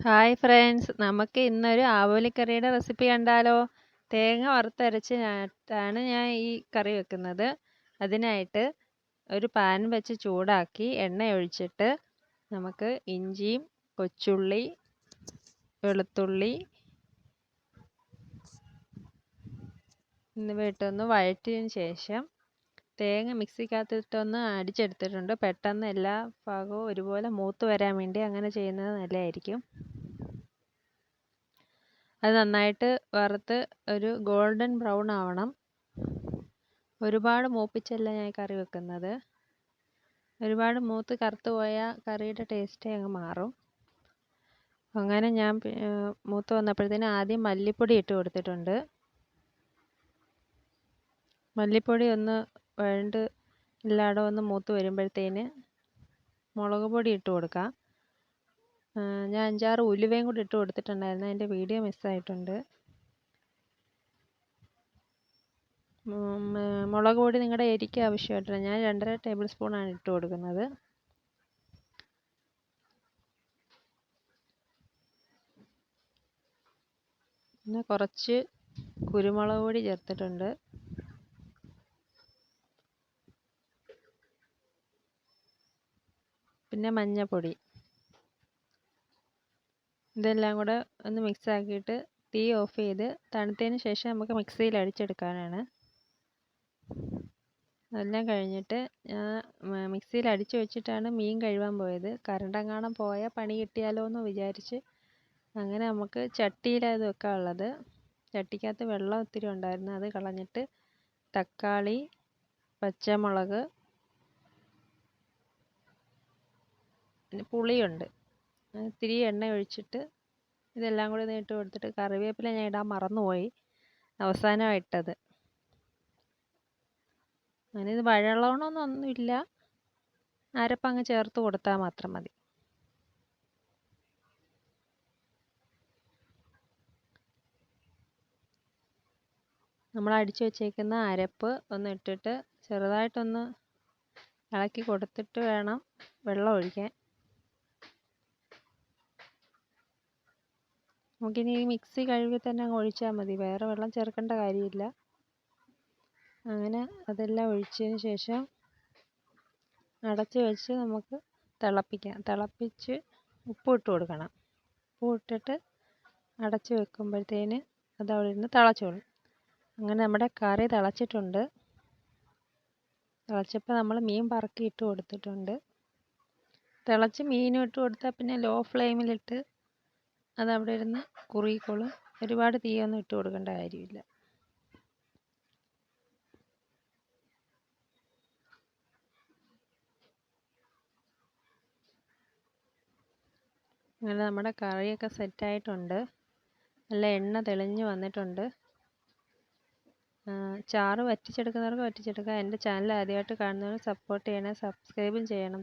Hi friends നമുക്ക് ഇന്നൊരു ആവോലിക്കറിയുടെ recipe കണ്ടാലോ? തേങ്ങ വറുത്തരച്ചാണ് ഞാൻ ഈ കറി വെക്കുന്നത്. അതിനായിട്ട് ഒരു പാൻ വെച്ച് ചൂടാക്കി എണ്ണ ഒഴിച്ചിട്ട് നമുക്ക് ഇഞ്ചിയും കൊച്ചുള്ളി വെളുത്തുള്ളി എന്നിവ ഇട്ടൊന്ന് വഴറ്റിയതിന് ശേഷം തേങ്ങ മിക്സിക്കകത്തിട്ടൊന്ന് അടിച്ചെടുത്തിട്ടുണ്ട്. പെട്ടെന്ന് എല്ലാ ഭാഗവും ഒരുപോലെ മൂത്ത് വരാൻ വേണ്ടി അങ്ങനെ ചെയ്യുന്നത് നല്ലതായിരിക്കും. അത് നന്നായിട്ട് വറുത്ത് ഒരു ഗോൾഡൻ ബ്രൗൺ ആവണം. ഒരുപാട് മൂപ്പിച്ചല്ല ഞാൻ കറി വെക്കുന്നത്. ഒരുപാട് മൂത്ത് കറുത്ത് പോയാൽ കറിയുടെ ടേസ്റ്റേ അങ്ങ് മാറും. അങ്ങനെ ഞാൻ മൂത്ത് വന്നപ്പോഴത്തേന് ആദ്യം മല്ലിപ്പൊടി ഇട്ട് കൊടുത്തിട്ടുണ്ട്. മല്ലിപ്പൊടി ഒന്ന് വഴണ്ട് എല്ലായിടം ഒന്ന് മൂത്ത് വരുമ്പോഴത്തേന് മുളക് പൊടി ഇട്ട് കൊടുക്കുക ഞാൻ അഞ്ചാറ് ഉലുവയും കൂടി ഇട്ട് കൊടുത്തിട്ടുണ്ടായിരുന്നു. അതിന്റെ വീഡിയോ മിസ്സായിട്ടുണ്ട് മുളക് പൊടി നിങ്ങളുടെ എരിക്ക് ആവശ്യമായിട്ടില്ല. ഞാൻ രണ്ടര ടേബിൾ സ്പൂണാണ് ഇട്ട് കൊടുക്കുന്നത്. പിന്നെ കുറച്ച് കുരുമുളക് പൊടി ചേർത്തിട്ടുണ്ട്. പിന്നെ മഞ്ഞൾപ്പൊടി ഇതെല്ലാം കൂടെ ഒന്ന് മിക്സ് ആക്കിയിട്ട് തീ ഓഫ് ചെയ്ത് തണുത്തതിന് ശേഷം നമുക്ക് മിക്സിയിൽ അടിച്ചെടുക്കാനാണ്. അതെല്ലാം കഴിഞ്ഞിട്ട് ഞാൻ മിക്സിയിൽ അടിച്ച് വെച്ചിട്ടാണ് മീൻ കഴുകാൻ പോയത്. കറണ്ടെങ്ങാനും പോയാൽ പണി കിട്ടിയാലോ എന്ന് വിചാരിച്ച് അങ്ങനെ നമുക്ക് ചട്ടിയിലത് വെക്കാനുള്ളത് ചട്ടിക്കകത്ത് വെള്ളം ഒത്തിരി ഉണ്ടായിരുന്നു. അത് കളഞ്ഞിട്ട് തക്കാളി പച്ചമുളക് പിന്നെ പുളിയുണ്ട്. ഇത്തിരി എണ്ണ ഒഴിച്ചിട്ട് ഇതെല്ലാം കൂടി ഇട്ട് കൊടുത്തിട്ട് കറിവേപ്പില ഞാൻ ഇടാൻ മറന്നുപോയി. അവസാനമാണ് ഇട്ടത്. അങ്ങനെ ഇത് വഴളോണമെന്നൊന്നുമില്ല അരപ്പങ്ങ് ചേർത്ത് കൊടുത്താൽ മാത്രം മതി. നമ്മൾ അടിച്ചു വച്ചേക്കുന്ന അരപ്പ് ഒന്ന് ഇട്ടിട്ട് ചെറുതായിട്ടൊന്ന് ഇളക്കി കൊടുത്തിട്ട് വേണം വെള്ളം ഒഴിക്കാൻ. നമുക്കിനി ഈ മിക്സി കഴുകി തന്നെ അങ്ങ് ഒഴിച്ചാൽ മതി. വേറെ വെള്ളം ചേർക്കേണ്ട കാര്യമില്ല. അങ്ങനെ അതെല്ലാം ഒഴിച്ചതിന് ശേഷം അടച്ച് വെച്ച് നമുക്ക് തിളപ്പിക്കാം. തിളപ്പിച്ച് ഉപ്പ് ഇട്ട് കൊടുക്കണം. ഉപ്പ് ഇട്ടിട്ട് അടച്ച് വെക്കുമ്പോഴത്തേന് അത് അവിടെ ഇരുന്ന് തിളച്ചോളും. അങ്ങനെ നമ്മുടെ കറി തിളച്ചിട്ടുണ്ട്. തിളച്ചപ്പോൾ നമ്മൾ മീൻ പറക്കി ഇട്ട് കൊടുത്തിട്ടുണ്ട്. തിളച്ച് മീനും ഇട്ട് കൊടുത്താൽ പിന്നെ ലോ ഫ്ലെയിമിലിട്ട് അതവിടെ ഇരുന്ന് കുറുകിക്കോളും. ഒരുപാട് തീയൊന്നും ഇട്ട് കൊടുക്കേണ്ട കാര്യമില്ല. അങ്ങനെ നമ്മുടെ കറിയൊക്കെ സെറ്റായിട്ടുണ്ട്. നല്ല എണ്ണ തെളിഞ്ഞ് വന്നിട്ടുണ്ട്. ചാറ് വറ്റിച്ചെടുക്കുന്നവർക്ക് വറ്റിച്ചെടുക്കാം. എന്റെ ചാനൽ ആദ്യമായിട്ട് കാണുന്നവർ സപ്പോർട്ട് ചെയ്യണം സബ്സ്ക്രൈബും ചെയ്യണം.